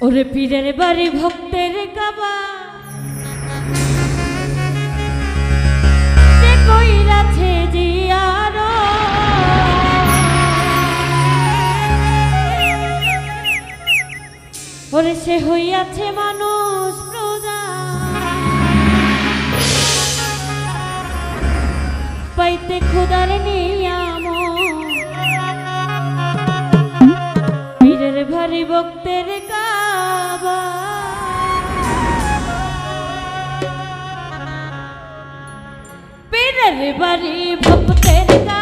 ওরে পীরের বাড়ি ভক্তের কাবা। ওরে সে হইয়াছে মানুষ প্রজা। পাইতে খোদার নিয়াম। পীরের ভারী ভক্তের কাবা तेरे बारी बप तेरे